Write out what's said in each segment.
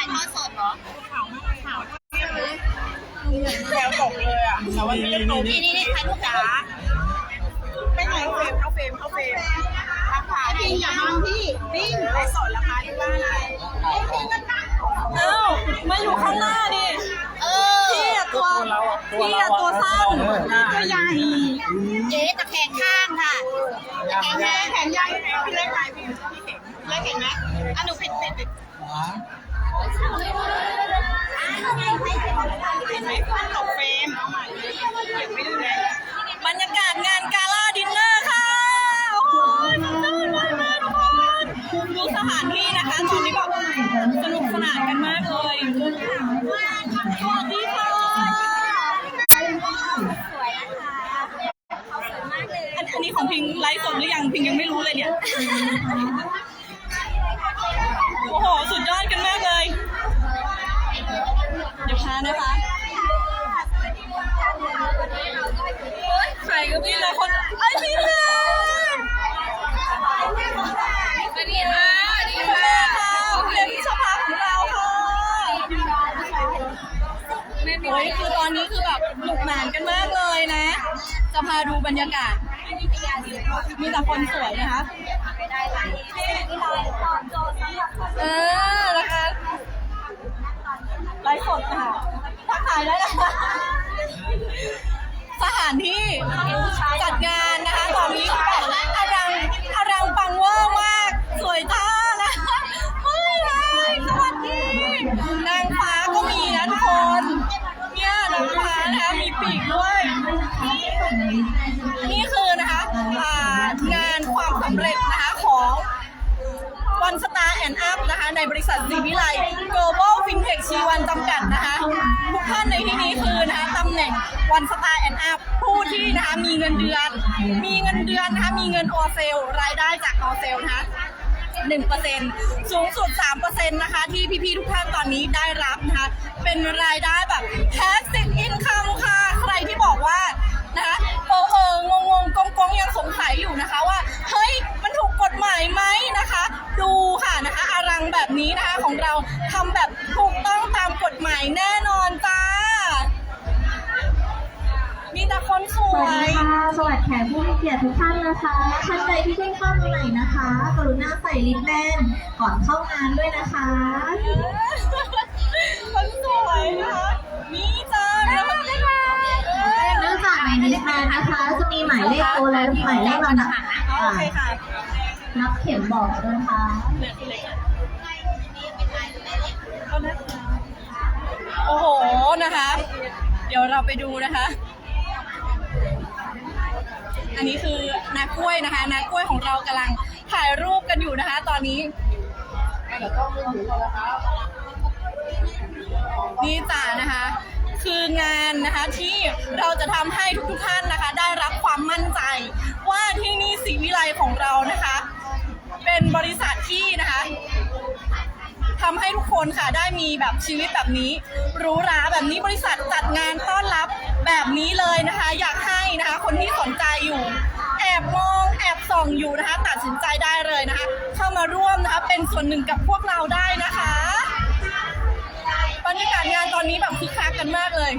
ถ่ายทอดสดเหรอแถวตกเลยอะแต่ว่าไม่ได้ตกนี่นี่นี่ถ่ายรูปจ๋าไม่ไหนเฟรมเข้าเฟรมเข้าเฟรมทักทายพี่อย่ามองพี่ปิ้งไลฟ์สดราคาที่บ้านอะไรเอ้ามาอยู่ข้างหน้าดิเออพี่อะตัวพี่อะตัวสั้นตัวใหญ่เจ๊ตะแคงข้างค่ะตะแคงข้างแขนใหญ่พี่เล็กไหมพี่พี่เห็นเล็กเห็นไหมอะหนูปิดปิดปิด อ้ยคือตอนนี้คือแบบหนุกหนานกันมากเลยนะ จะพาดูบรรยากาศ มีแต่คนสวยนะคะเออนะคะไลฟ์สดค่ะทักทายได้นะคะสถานที่จัดงานนะคะตอนนี้ ในบริษัทสีวิไล global fintech ชีวันจำกัดนะคะทุกท่านในที่นี้คือนะคะตำแหน่งวันสตาร์แอนด์อัพผู้ที่นะคะมีเงินเดือน มีเงินเดือนนะคะมีเงินออเซลรายได้จากออเซลนะคะ1%สูงสุด 3%นะคะ ที่พี่ๆทุกท่านตอนนี้ได้รับนะคะ เป็นรายได้แบบ passive income ค่ะ ใครที่บอกว่านะคะเออเอองงงกงกงยังสงสัยอยู่นะคะว่า เฮ้ย มันถูกกฎหมายไหมนะคะ ดูค่ะนะคะ งแบบนี้นะคะของเราทำแบบถูกต้องตามกฎหมายแน่นอนจ้า มีแต่คนสสววัสดีย ค่ะสวัสดีแขกผู้มีเกียรติทุกท่านนะคะท่านใดที่เพิ่งเข้ามาใหม่นะคะ กรุณาใส่ลิปแบนก่อนเข้างานด้วยนะคะ คนสวยนะคะนี่จ้าแล้วก็เนื่องจากในลิปแบนนะคะ จะมีหมายเลขโทรและหมายเลขลำดับโอเคค่ะ นับเข็มบอกด้วยนะคะ โอ้โหนะคะ เดี๋ยวเราไปดูนะคะ อันนี้คือนากล้วยนะคะนากล้วยของเรากำลังถ่ายรูปกันอยู่นะคะ ตอนนี้นี่จ้านะคะ คืองานนะคะที่เราจะทำให้ทุกๆท่านนะคะ ได้รับความมั่นใจ ว่าที่นี่ศรีวิไลของเรานะคะ เป็นบริษัทที่นะคะ ทำให้ทุกคนค่ะได้มีแบบชีวิตแบบนี้หรู้ราแบบนี้บริษัทจัดงานต้อนรับแบบนี้เลยนะคะ อยากให้นะคะ คนที่สนใจอยู่แอบมองแอบส่องอยู่นะคะ ตัดสินใจได้เลยนะคะ เข้ามาร่วมนะคะเป็นส่วนหนึ่งกับพวกเราได้นะคะบรรยากาศงานตอนนี้แบบคึกคักกันมากเลย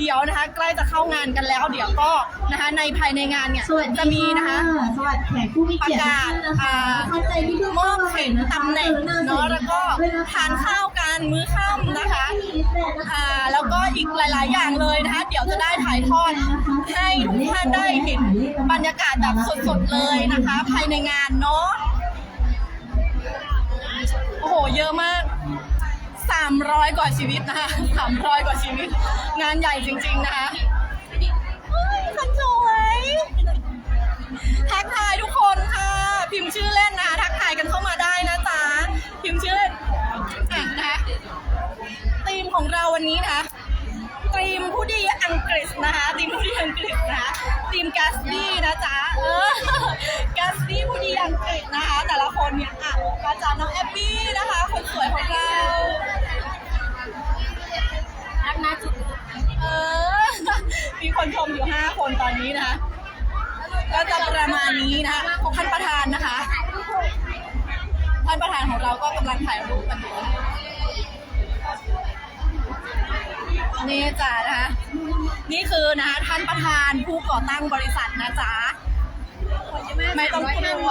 เดี๋ยวนะคะ ใกล้จะเข้างานกันแล้ว เดี๋ยวก็นะคะในภายในงานเนี่ยสวัสดีจะมีนะคะ สวัสดีแขกผู้มีเกียรติทุกท่านนะคะท่านใดที่เพิ่งมเข้าอบมาใหม่เข็มนะคะตำแหน่งกรุณาใส่เนาะแล้วก็ด้วยนะคะทานข้าวกันมื้อค่ำนะคะมีลิปแบนนะคะอ่าแล้วก็อีกหลาย ๆ อย่างเลยนะคะ เดี๋ยวจะได้ถ่ายทอดให้ทุกท่านได้เห็นบรรยากาศแบบสด ๆ เลยนะคะ ภายในงานเนาะโอ้โหเยอะมาก 300 กว่าชีวิตนะคะ300 กว่าชีวิต งานใหญ่จริง ๆ นะคะเฮ้ยคนสวยทักทายทุกคนค่ะ พิมพ์ชื่อเล่นนะคะทักทายกันเข้ามาได้นะจ๊ะ พิมพ์ชื่อเล่นอะนะคะธีมของเราวันนี้นะคะธีมผู้ดีอังกฤษนะคะธีมผู้ดีอังกฤษนะคะธีมแกสบี้นะจ๊ะเออแกสบี้ผู้ดีอังกฤษนะคะ แต่ละคนเนี่ยอะอาจารย์น้องแอบบี้นะคะ คนตอนนี้นะคะก็จะประมาณนี้นะคะท่านประธานนะคะ ท่านประธานของเราก็กำลังถ่ายรูปกันอยู่นะคะนี่จ้ะนะคะ นี่คือนะคะท่านประธานผู้ก่อตั้งบริษัทนะจ๊ะไม่ต้องกลัว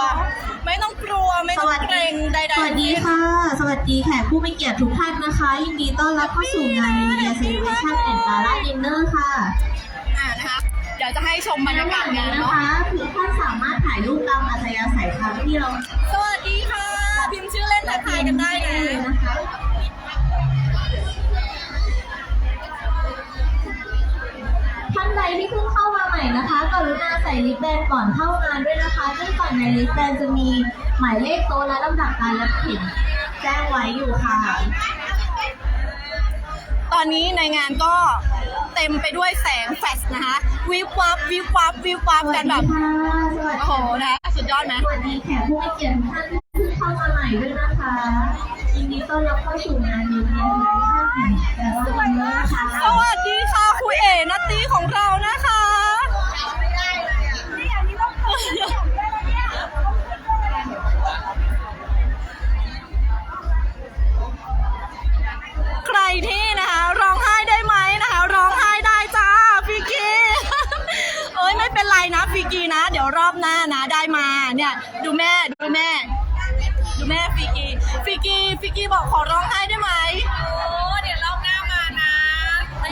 ไม่ต้องกลัว ไม่ต้องเกรงใดสวัสๆดีค่ะ สวัสดีแขกผู้มีเกียรติทุกท่านนะคะ ยินดีต้อนรับเข้าสู่งาน Media Celebration and Gala Dinner ค่ะ อ่านะคะ เดี๋ยวจะให้ชมบรรงานยากาศนี้งานนะเนาะคะทุกท่านสามารถถ่ายรูปตามอัธยาศัยตามที่เราสวัสดีค่ะ พิมพ์ชื่อเล่นทักทายกันได้นะนะคะท่านใดที่เพิ่งเข้ามาใหม่นะคะกรุณาใส่ลิปแบนก่อนเข้างานด้วยนะคะซึ่งก่อนในลิปแบนจะมีหมายเลขโต๊ะและลำดับการรับผิดแจ้งไว้อยู่ค่ะต อนนี้ในงานก็เต็มไปด้วยแสงแฟลชนะคะวิบวับวิบวับวิบวับกันแบบสวัสดีค่ะสวัสโอ้ดีโหนะสุดยอดไหมสวัสดีแขกผู้มีเกียรติทุกท่านที่เพิ่งเข้ามาใหม่ด้วยนะคะยินดีต้อนรับเข้าสู่งานยูเนียนไลฟ์แต่ว่าวันนี้นะคะสวัสดีค่ะครูเอ๋นัตตี้ของเรานะคะ ได้มาเนี่ยดูแม่ดูแม่ ดูแม่ฟิกกี้ฟิกกี้ฟิกกี้บอกขอร้องไห้ได้ไหมโอ้เดี๋ยวรอบหน้ามานะ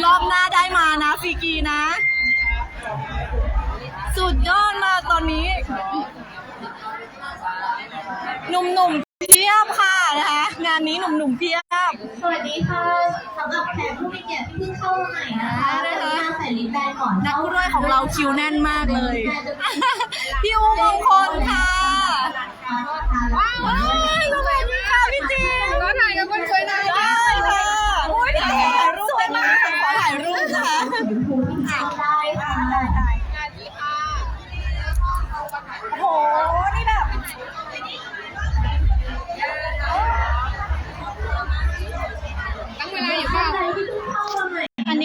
รอบหน้าได้มานะฟิกกี้นะ สุดยอดมากตอนนี้หนุ่มๆเพียบค่ะนะคะ งานนี้หนุ่มๆเพียบ สวัสดีค่ะสำหรับแขกผู้มีเกียรติที่เพิ่งเข้ามาใหม่นะคะได้กค่ะรุณาใส่ลิปแบนก่อนนักเข้างร้วยของเราคิวแน่นมากเลย พี่อูมงคลค่ะว้าวสวัสดีค่ะพี่จีนก็ถ่ายกับคนสวยหน่อยได้ค่ะ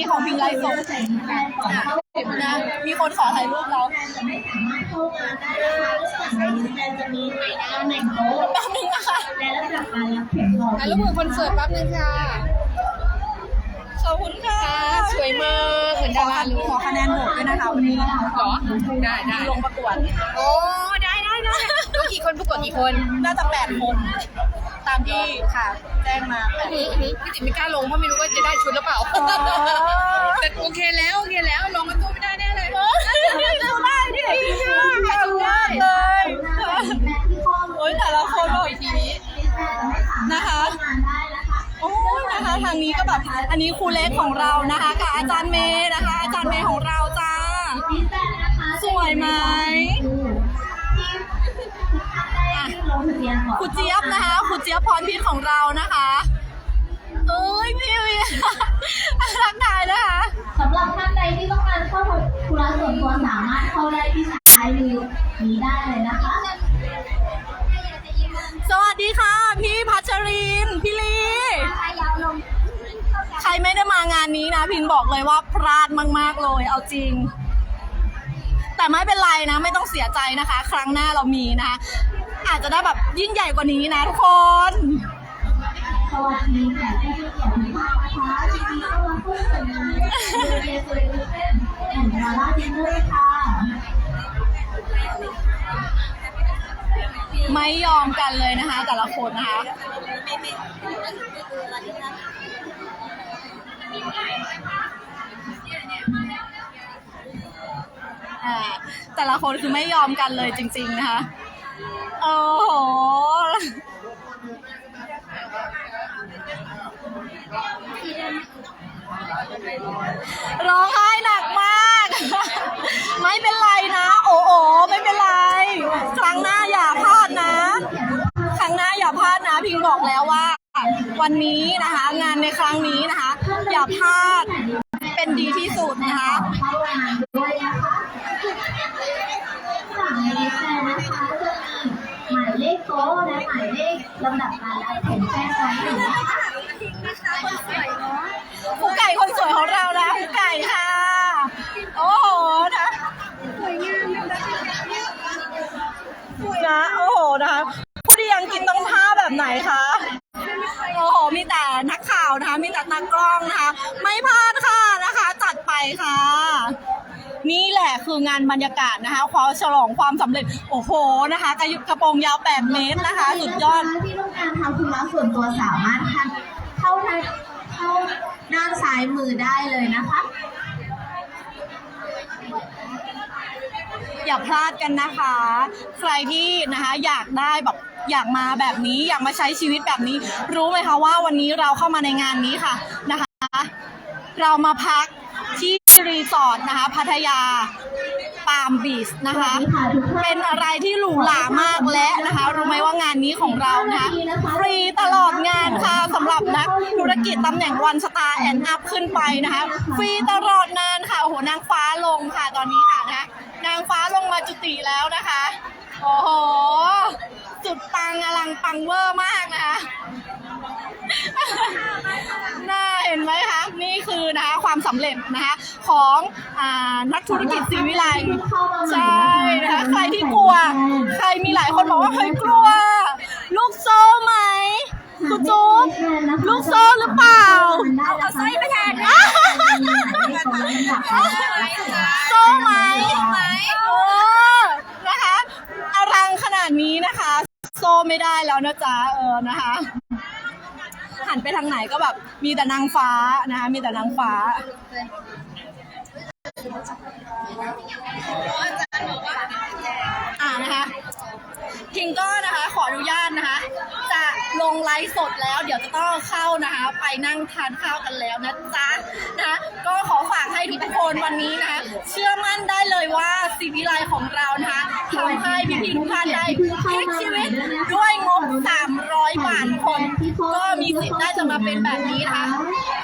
นนี้ของพิงไลฟ์สดใส่ลิปแบนก่อนเข้านะมีคนขอถ่ายรูปเราจะไม่สามารถเข้างานได้นะคะเนื่องจากในลิปแบนจะมีตำแหน่งโต๊ะแป๊บนึงนะคะและระดับการรับเข็มบอกถ่ายรูปกับคนสวยแป๊บนึงค่ะ ขอบคุณค่ะ สวยมากเหมือนขดาอราลูขอคะแนนโหวตด้วยนะคะวันนี้เหรอ ได้ได้ลงประกวด โอ้ ได้ได้ได้ก็กี่คนประกวดกี่คน น่าจะแปดคน ตามที่ค่ะ แจ้งมาแปดอื้อหือพี่ติ๋มไม่กล้าลงเพราะไม่รู้ว่าจะได้ชุดหรือเปล่า นนี้ครูเล็กของเรานะคะกับอาจารย์เมย์นะคะ อาจารย์เมย์ของเราจ้าลิปแบนนะคะสวยไหมที่ลงทะเบียนก่อนครูเจี๊ยบนะคะครูเจี๊ยบพรพิษของเรานะคะเอ้ยพี่วีรักนายนะคะสำหรับท่านใดที่ต้องการเข้าธุระส่วนตัวสามารถเข้าได้ที่สายวิวนี้ได้เลยนะคะ สวัสดีค่ะ พี่พัชริน พี่ลี ใครไม่ได้มางานนี้นะ พินบอกเลยว่าพลาดมาก ๆ เลย เอาจริง แต่ไม่เป็นไรนะ ไม่ต้องเสียใจนะคะ ครั้งหน้าเรามีนะคะอาจจะได้แบบยิ่งใหญ่กว่านี้นะทุกคนสวัสดีค่ะที่เกียรติทุกท่านะคะยินดีต้อนรับเข้าสู่งานเยสุริยุทธ์แอนด์ดาราดินเนอร์ค่ะไม่ยอมกันเลยนะคะ แต่ละคนนะคะ อ่าแต่ละคนคือไม่ยอมกันเลยจริง ๆ นะคะ โอ้โห ร้องไห้หนักมาก ไม่เป็นไรนะ โอ้โอไม่เป็นไร ครั้งหน้าอย่าพลาดนะ ครั้งหน้าอย่าพลาดนะ พิงบอกแล้วว่า วันนี้นะคะ งานในครั้งนี้นะคะ อย่าพลาด เป็นดีที่สุดนะคะเข้างานด้วยนะคะสั่งในลิสต์แบนนะคะจะมีหมายเลขโต๊ะและหมายเลขลำดับการรับเข็มแจ้งไว้อยู่นะคะครูไก่คนสวยของเรานะครูไก่ค่ะ โอ้โหนะนะโอ้โหนะคะผู้ที่ยังกินต้องท่าแบบไหนคะ โอ้โห มีแต่นักข่าวนะคะมีแต่ตากล้องนะคะ ไม่พลาดค่ะค่ะ นี่แหละคืองานบรรยากาศนะคะ ความฉลองความสำเร็จ โอ้โหนะคะ กระยุกระโปรงยาว 8 เมตรนะคะ สุดยอด ที่ต้องการทำธุระส่วนตัวสามารถทันเข้าทางเข้าด้านซ้ายมือได้เลยนะคะอย่าพลาดกันนะคะ ใครที่นะคะอยากได้แบบ อยากมาแบบนี้อยากมาใช้ชีวิตแบบนี้ รู้ไหมคะว่าวันนี้เราเข้ามาในงานนี้ค่ะนะคะ เรามาพักที่รีสอร์ทนะคะพัทยาปาล์มบีชนะคะ เป็นอะไรที่หรูหรามากและนะคะ รู้ไหมว่างานนี้ของเรานะคะฟรีตลอดงานค่ะสำหรับนักธุรกิจตำแหน่งวันสตาร์แอนด์อัพขึ้นไปนะคะฟรีตลอดงานค่ะโอ้โหนางฟ้าลงค่ะตอนนี้ค่ะนะนางฟ้าลงมาจุติแล้วนะคะ โอ้โห สุดปังอลังปังเวอร์มากนะคะ น่าเห็นไหมคะ นี่คือนะคะความสำเร็จนะคะของอ่านักธุรกิจศรีวิไลใช่นะคะใครที่กลัว ใครมีหลายคนบอกว่าเฮ้ยกลัว ลูกโซ่ไหมคุณจุ๊บลูกโซ่หรือเปล่าเอาไส้ไปแทนโซ่ไหมเออนะคะอลังขนาดนี้นะคะ โซ่ ไม่ได้แล้วนะจ๊ะเออนะคะ หันไปทางไหนก็แบบมีแต่นางฟ้านะคะมีแต่นางฟ้าอ่านะคะทิงก็นะคะ ขออนุญาตนะคะจะ ลงไลฟ์สดแล้ว เดี๋ยวจะต้องเข้านะคะ ไปนั่งทานข้าวกันแล้วนะจ๊ะนะคะก็ขอฝากให้ทุกคนวันนี้นะคะเชื่อมั่นได้เลยว่าซีวิไลของเรานะคะทำให้พี่ๆทุกท่านได้พลิกชีวิตด้วยงบ 300 บาทคน ก็มีสิทธิ์ได้จะมาเป็นแบบนี้นะคะ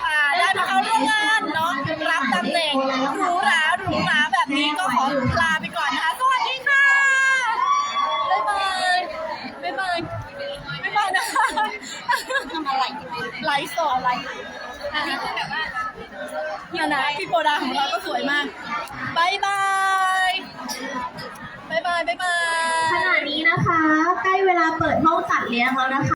อ่าได้มาเข้าร่วมงานเนาะรับตำแหน่งหรูหราหรูหราแบบนี้ก็ขอลาไปก่อนนะคะ สวัสดีค่ะ บ๊ายบาย บ๊ายบาย บ๊ายบายนะคะทำอะไร ไลฟ์สดอะไรอันนี้คือแบบว่าเนี่ยนะพี่โปรดาของเราก็สวยมากบายบายบายบายบายบาย ขณะนี้นะคะ ใกล้เวลาเปิดห้องจัดเลี้ยงแล้วนะคะ